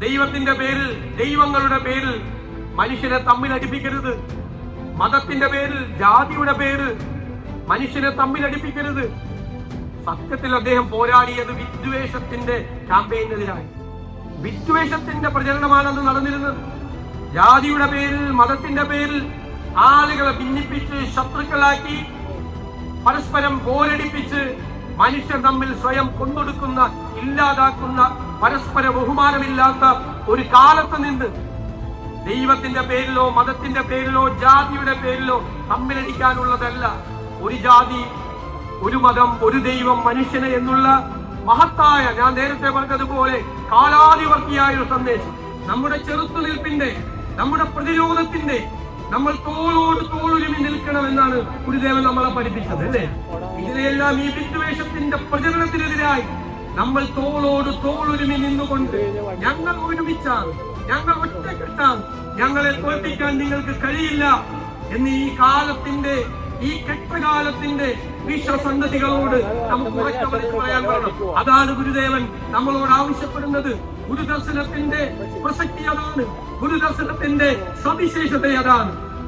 ദൈവത്തിന്റെ പേരിൽ ദൈവങ്ങളുടെ പേരിൽ മനുഷ്യനെ തമ്മിൽ അടിപ്പിക്കരുത്. മതത്തിന്റെ പേരിൽ ജാതിയുടെ പേരിൽ മനുഷ്യനെ തമ്മിൽ അടിപ്പിക്കരുത്. സത്യത്തിൽ അദ്ദേഹം പോരാടിയത് വിദ്വേഷത്തിന്റെ ക്യാമ്പയിനെതിരായി വിദ്വേഷത്തിന്റെ പ്രചരണമാണെന്ന് നടന്നിരുന്നത്. ജാതിയുടെ പേരിൽ മതത്തിന്റെ പേരിൽ ആളുകളെ ഭിന്നിപ്പിച്ച് ശത്രുക്കളാക്കി പരസ്പരം പോരടിപ്പിച്ച് മനുഷ്യർ തമ്മിൽ സ്വയം കൊന്നൊടുക്കുന്ന ഇല്ലാതാക്കുന്ന പരസ്പര ബഹുമാനമില്ലാത്ത ഒരു കാലത്ത് നിന്ന് ദൈവത്തിന്റെ പേരിലോ മതത്തിന്റെ പേരിലോ ജാതിയുടെ പേരിലോ തമ്മിലടിക്കാനുള്ളതല്ല. ഒരു ജാതി ഒരു മതം ഒരു ദൈവം മനുഷ്യന് എന്നുള്ള മഹത്തായ ഞാൻ നേരത്തെ പറഞ്ഞതുപോലെ കാലാധിവർത്തിയായ ഒരു സന്ദേശം. നമ്മുടെ ചെറുത്തുനിൽപ്പിന്റെ നമ്മുടെ പ്രതിരോധത്തിന്റെ നമ്മൾ തോളോട് തോളൊരുമി നിൽക്കണമെന്നാണ് ഗുരുദേവൻ നമ്മളെ പഠിപ്പിച്ചത് അല്ലേ? ഇതിനെല്ലാം ഈ വിദ്വേഷത്തിന്റെ പ്രചരണത്തിനെതിരായി നമ്മൾ തോളോട് തോളൊരുമി നിന്നുകൊണ്ട് ഞങ്ങൾ ഒരുമിച്ചാൽ ഞങ്ങൾ ഒറ്റക്കെട്ടാൽ ഞങ്ങളെ തോൽപ്പിക്കാൻ നിങ്ങൾക്ക് കഴിയില്ല എന്ന് ഈ കാലത്തിന്റെ ഈ കെട്ടകാലത്തിന്റെ വിശ്വസന്ധതികളോട് നമുക്ക് ഉറക്കെ വിളിച്ച് പറയാൻ വേണം അതാണ് ഗുരുദേവൻ നമ്മളോട് ആവശ്യപ്പെടുന്നത്. ഗുരുദർശനത്തിന്റെ പ്രസക്തി അതാണ്. ഗുരുദർശനത്തിന്റെ സവിശേഷത അതാണ്.